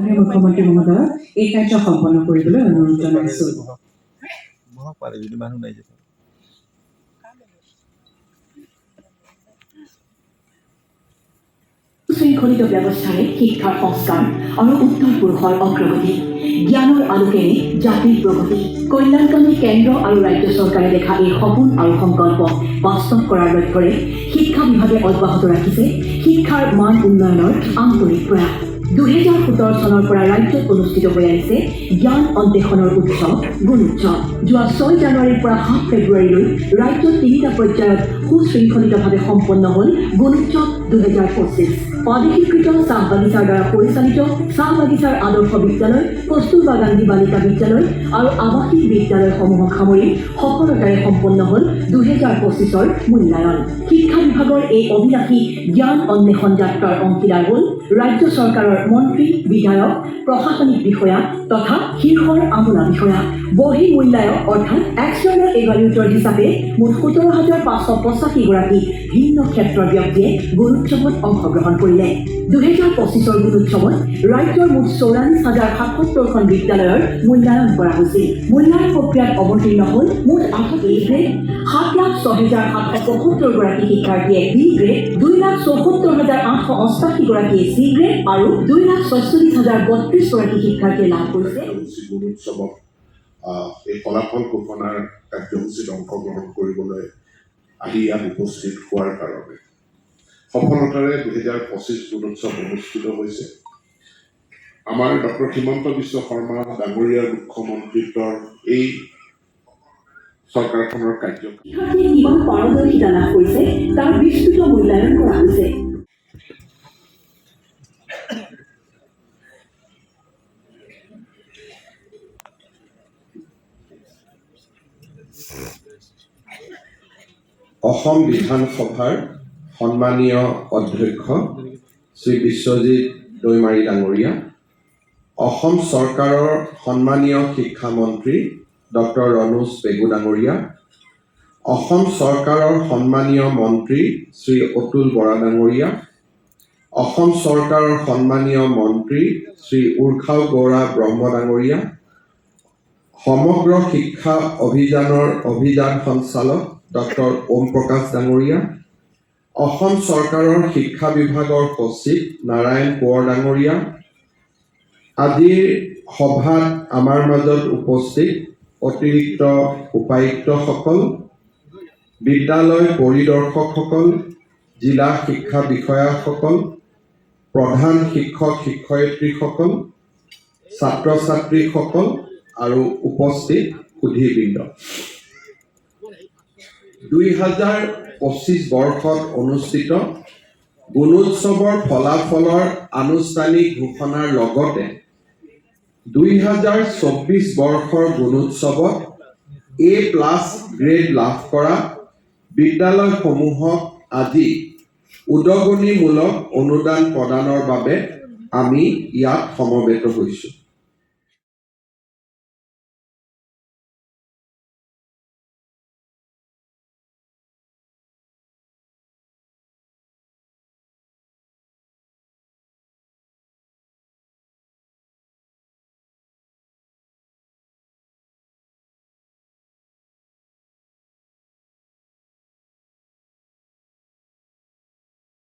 মাননীয় মুখ্যমন্ত্ৰী মহোদয়ক এই কাৰ্য সম্পন্ন কৰিবলৈ অনুৰোধ জনাইছো শৃংখলিত ব্যৱস্থাৰে শিক্ষাৰ সংস্কাৰ আৰু উত্তৰ পুৰুষৰ অগ্ৰগতি। জ্ঞানৰ আলোকেৰে জাতিৰ প্ৰগতি কল্যাণকামী কেন্দ্ৰ আৰু ৰাজ্য চৰকাৰে দেখা এই সপোন আৰু সংকল্প বাস্তৱ কৰাৰ লক্ষ্যৰে শিক্ষা বিভাগে অব্যাহত ৰাখিছে। শিক্ষাৰ মান উন্নয়নৰ আন্তৰিক প্ৰয়াস। দুহেজাৰ সোতৰ চনৰ পৰা ৰাজ্যত অনুষ্ঠিত হৈ আহিছে জ্ঞান অন্বেষণৰ উৎসৱ গুণোৎসৱ যোৱা ছয় জানুৱাৰীৰ পৰা সাত ফেব্ৰুৱাৰীলৈ ৰাজ্যত তিনিটা পৰ্যায়ত সুশৃংখলিতভাৱে সম্পন্ন হ'ল গুণোৎসৱ দুহেজাৰ পঁচিছ। প্ৰাদেশিকৃত চাহ বাগিচাৰ দ্বাৰা পৰিচালিত চাহ বাগিচাৰ আদৰ্শ বিদ্যালয় কস্তুৰবা গান্ধী বালিকা বিদ্যালয় আৰু আৱাসিক বিদ্যালয়সমূহক সামৰি সফলতাৰে সম্পন্ন হ'ল দুহেজাৰ পঁচিছৰ মূল্যায়ন। শিক্ষা বিভাগৰ এই অভিলাষী জ্ঞান অন্বেষণ যাত্ৰাৰ অংশীদাৰ হ'ল ৰাজ্য চৰকাৰৰ মন্ত্ৰী বিধায়ক প্ৰশাসনিক বিষয়া তথা শীৰ্ষৰ আমোলা বিষয়া। বহি মূল্যায়ক অৰ্থাৎ এক্সটাৰ্নেল ইভালুৱেটৰ হিচাপে মুঠ সোতৰ হাজাৰ পাঁচশ পঁচাশীগৰাকী ভিন্ন ক্ষেত্ৰৰ ব্যক্তিয়ে গুণোৎসৱত অংশগ্ৰহণ কৰিলে। দুহেজাৰ পঁচিছৰ গুণোৎসৱত ৰাজ্যৰ মুঠ চৌৰাল্লিছ হাজাৰ সাতসত্তৰখন বিদ্যালয়ৰ মূল্যায়ন কৰা হৈছিল। মূল্যায়ন প্ৰক্ৰিয়াত অৱতীৰ্ণ হ'ল মুঠ আঠশ এ গ্ৰেড। সাত লাখ ছহেজাৰ সাতশ পঁয়সত্তৰগৰাকী শিক্ষাৰ্থীয়ে বি গ্ৰেড, দুই লাখ চৌসত্তৰ হাজাৰ আঠশ অষ্টাশীগৰাকীয়ে চি গ্ৰেড আৰু দুই লাখ ছয়চল্লিছ হাজাৰ বত্ৰিছগৰাকী শিক্ষাৰ্থীয়ে লাভ কৰিছে। এই ফলাফল ঘোষণাৰ কাৰ্যসূচীত অংশগ্ৰহণ কৰিবলৈ আহি ইয়াত উপস্থিত হোৱাৰ কাৰণে। সফলতাৰে দুহেজাৰ পঁচিছ গুণোৎসৱ অনুষ্ঠিত হৈছে। আমাৰ ডক্টৰ হিমন্ত বিশ্ব শৰ্মা ডাঙৰীয়াৰ মুখ্যমন্ত্ৰিত্বৰ এই চৰকাৰখনৰ কাৰ্যক্ৰম শিক্ষাৰ্থীয়ে পাৰদৰ্শিতা লাভ কৰিছে তাৰ বিস্তৃত মূল্যায়ন কৰা হৈছে। অসম বিধানসভাৰ সন্মানীয় অধ্যক্ষ শ্ৰী বিশ্বজিৎ দৈমাৰী ডাঙৰীয়া অসম চৰকাৰৰ সন্মানীয় শিক্ষামন্ত্ৰী ডক্টৰ ৰণোজ পেগু ডাঙৰীয়া অসম চৰকাৰৰ সন্মানীয় মন্ত্ৰী শ্ৰী অতুল বৰা ডাঙৰীয়া অসম চৰকাৰৰ সন্মানীয় মন্ত্ৰী শ্ৰী উৰ্খাও গৌৰা ব্ৰহ্ম ডাঙৰীয়া সমগ্ৰ শিক্ষা অভিযানৰ অভিযান সঞ্চালক ডক্টৰ ওম প্ৰকাশ ডাঙৰীয়া অসম চৰকাৰৰ শিক্ষা বিভাগৰ সচিব নাৰায়ণ কোঁৱৰ ডাঙৰীয়া। আজিৰ সভাত আমাৰ মাজত উপস্থিত অতিৰিক্ত উপায়ুক্তসকল বিদ্যালয় পৰিদৰ্শকসকল জিলা শিক্ষা বিষয়াসকল প্ৰধান শিক্ষক শিক্ষয়িত্ৰীসকল ছাত্ৰ ছাত্ৰীসকল আৰু উপস্থিত সুধীবৃন্দ। দুই হাজাৰ পঁচিছ বৰ্ষত অনুষ্ঠিত। গুণোৎসৱৰ ফলাফলৰ আনুষ্ঠানিক ঘোষণাৰ লগতে দুই হাজাৰ চৌব্বিছ বৰ্ষৰ গুণোৎসৱত এ প্লাছ গ্ৰেড লাভ কৰা বিদ্যালয়সমূহক আজি উদগনিমূলক অনুদান প্ৰদানৰ বাবে আমি ইয়াত সমবেত হৈছোঁ।